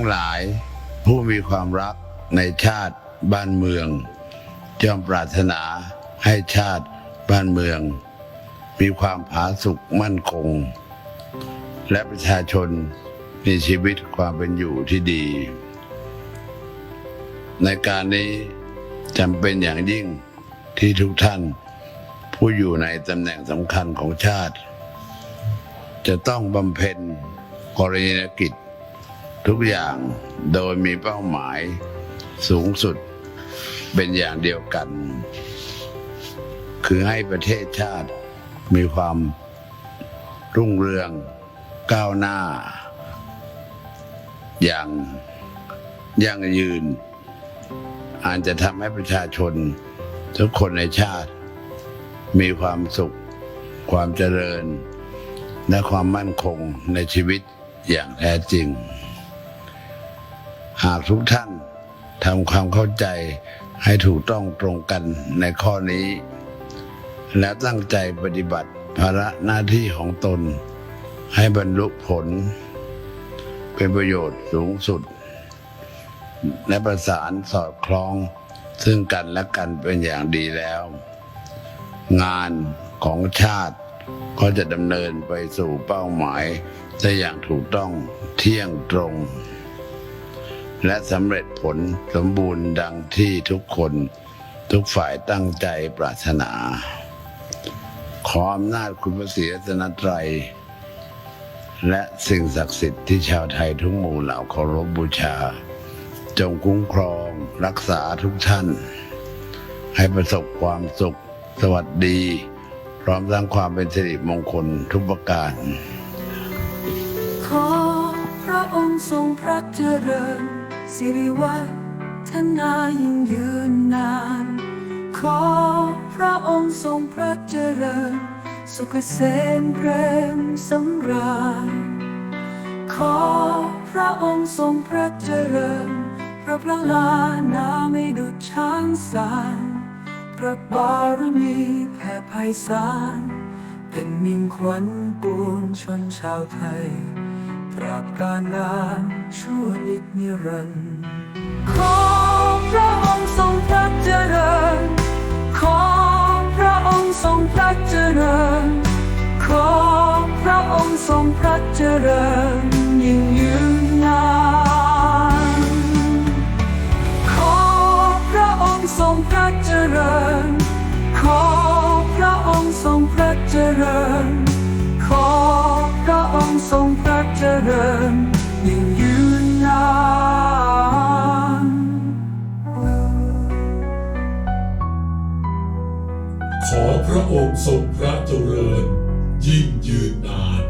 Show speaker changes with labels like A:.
A: งหลาย ผู้มีความรักในชาติบ้านเมืองย่อมปรารถนาให้ชาติบ้านเมือง มีความผาสุกมั่นคง และประชาชนมีชีวิตความเป็นอยู่ที่ดี ในการนี้จำเป็นอย่างยิ่งที่ทุกท่าน ผู้อยู่ในตำแหน่งสำคัญของชาติ จะต้องบำเพ็ญกรณียกิจ ทุกอย่างโดยมีเป้าหมายสูงสุดเป็นอย่างเดียวกัน คือให้ประเทศชาติมีความรุ่งเรืองก้าวหน้า อย่างยั่งยืน อาจจะทำให้ประชาชน ทุกคนในชาติ มีความสุข ความเจริญ และความมั่นคงในชีวิตอย่างแท้จริง หากทุกท่านทำความเข้าใจให้ถูกต้องตรงกันในข้อนี้ และตั้งใจปฏิบัติภาระหน้าที่ของตน ให้บรรลุผล เป็นประโยชน์สูงสุด และประสานสอดคล้องซึ่งกันและกันเป็นอย่างดีแล้ว งานของชาติก็จะดำเนินไปสู่เป้าหมายได้อย่างถูกต้องเที่ยงตรง และสำเร็จผลสมบูรณ์ดังที่ทุกคนทุกฝ่ายตั้งใจปรารถนา ขออำนาจคุณพระศรีรัตนตรัย และสิ่งศักดิ์สิทธิ์ที่ชาวไทยทุกหมู่เหล่าเคารพบูชา จงคุ้มครองรักษาทุกท่าน ให้ประสบความสุขสวัสดี พร้อมทั้างความเป็นสิริมงคลทุกประการ
B: ขอพระองค์ทรงพระเจริญ สิริวัฒนายิ่งยืนนาน ขอพระองค์ทรงพระเจริญ สุขเกษมเกรมสำราญขอพระองค์ทรงพระเจริญ พระพระลานาไม่ดุจช้างสารพระบารมีแผ่ไพศาลเป็นมิ่งขวัญปวงชนชาวไทย ตราบกาลนานชั่วนิจนิรันดร์ขอพระองค์ทรงพระเจริญ ขอพระองค์ทรงพระเจริญ ขอพระองค์ทรงพระเจริญยิ่งยืนนานขอพระองค์ทรงพระเจริญ ขอพระองค์ทรงพระเจริญ ขอพระองค์ทรงพระ เจริญยิ่งยืนนาน
C: ขอพระองค์ทรงพระเจริญยิ่งยืนนาน